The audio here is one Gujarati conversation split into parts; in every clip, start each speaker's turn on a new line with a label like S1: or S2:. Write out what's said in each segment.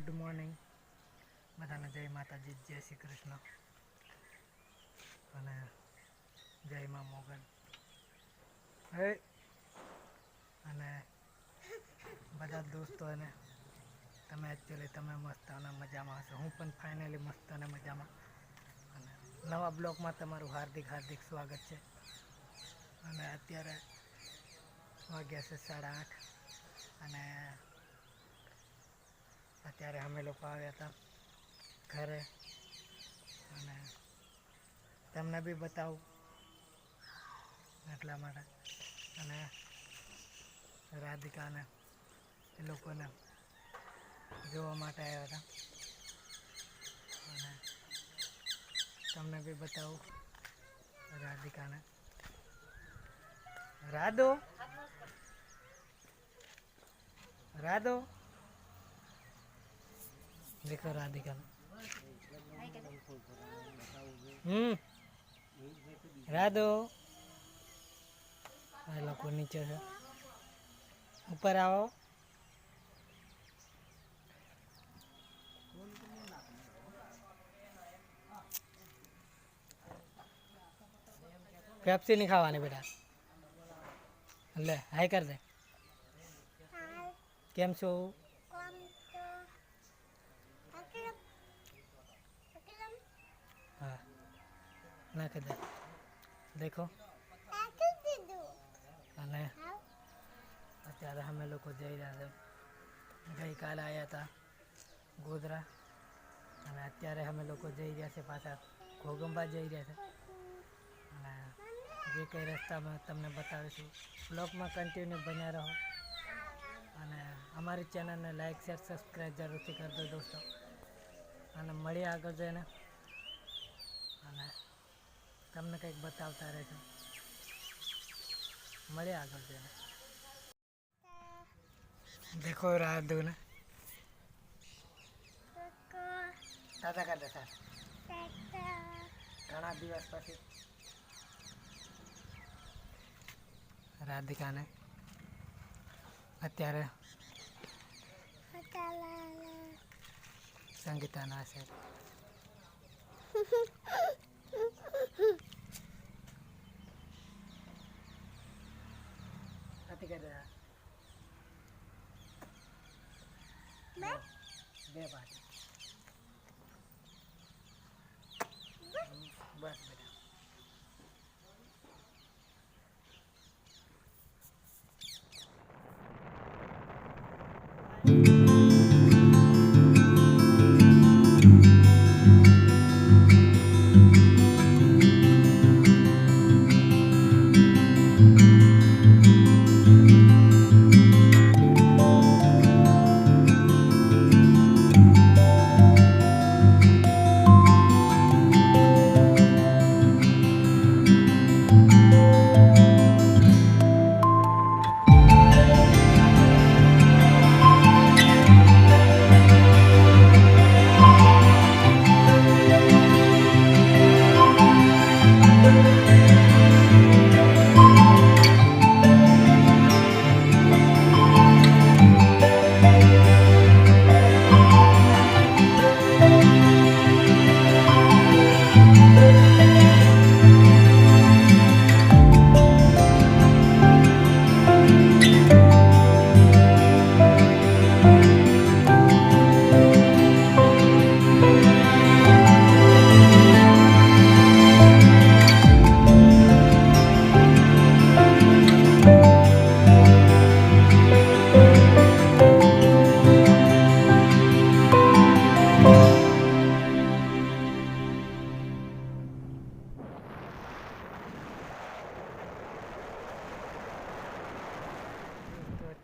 S1: Good morning. બધાને જય માતાજી, જય શ્રી કૃષ્ણ. અને જય મા મોગન હે. અને બધા દોસ્તોને તમે એકચ્યુઅલી તમે મસ્ત અને મજામાં હશો. હું પણ ફાઇનલી મસ્ત અને મજામાં. અને નવા બ્લોગમાં તમારું હાર્દિક હાર્દિક સ્વાગત છે. અને અત્યારે વાગ્યા છે સાડા આઠ. અને અત્યારે અમે લોકો આવ્યા હતા ઘરે. અને તમને બી બતાવું એટલા માટે. અને રાધિકાને એ લોકોને જોવા માટે આવ્યા હતા. અને તમને બી બતાવું રાધિકાને. રાધો? રાધો? देखो राधिका हम्म राधो આ લોકો નીચે છે ઉપર આવો પેપ્સી નહીં ખાવાની બેટા લે હાય કર દે કેમ છો હા. નાખી દે દેખો. અને અત્યારે અમે લોકો જઈ રહ્યા છે. ગઈકાલે આવ્યા હતા ગોધરા. અને અત્યારે અમે લોકો જઈ રહ્યા છે પાછા ઘોગંબા જઈ રહ્યા છે. અને જે કંઈ રસ્તામાં તમને બતાવીશું બ્લોગમાં કન્ટિન્યુ બન્યા રહો. અને અમારી ચેનલને લાઇક શેર સબસ્ક્રાઈબ જરૂરથી કરજો દોસ્તો. અને મળીએ આગળ જઈને. અને તમને કંઈક બતાવતા રહેજો. મળે આગળ જઈને. દેખો રાધુ ને દાદા કાઢે સર ઘણા દિવસ પછી. રાધિકાને અત્યારે સંગીતાના છે I think I did that. There. There, buddy. Bus, buddy.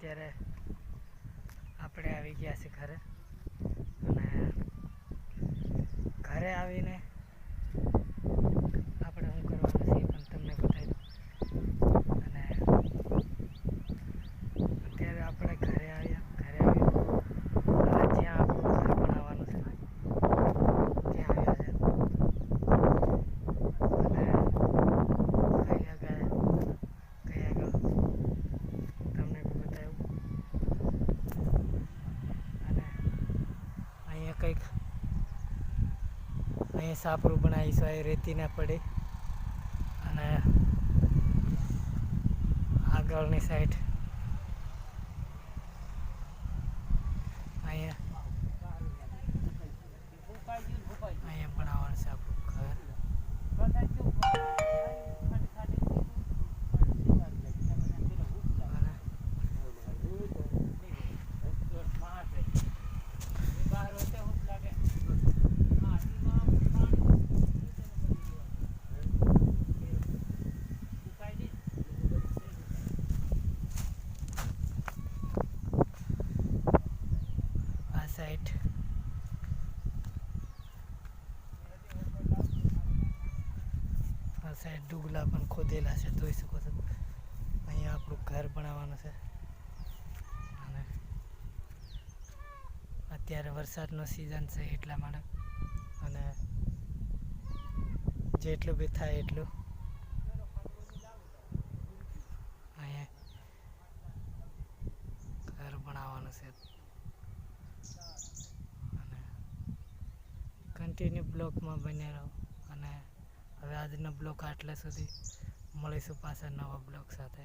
S1: અત્યારે આપણે આવી ગયા છીએ ઘરે. અને ઘરે આવીને અહીંયા સાપરું બનાવીશું એ રેતી ના પડે. અને આગળની સાઈડ અહીંયા અહીંયા બનાવવાનું છે આપણું ઘર અને આ સાઈડ આ સાઈડ ડુગલા પણ ખોદેલા છે, જોઈ શકો છો. અહીંયા આપણું ઘર બનાવવાનું છે. અને અત્યારે વરસાદનો સિઝન છે એટલા માટે. અને જેટલું બી થાય એટલું. અહીંયા ઘર બનાવવાનું છે. અને કન્ટિન્યુ બ્લોકમાં બન્યા રહો. અને હવે આજનો બ્લોક આટલા સુધી. મળીશું પાછા નવા બ્લોક સાથે.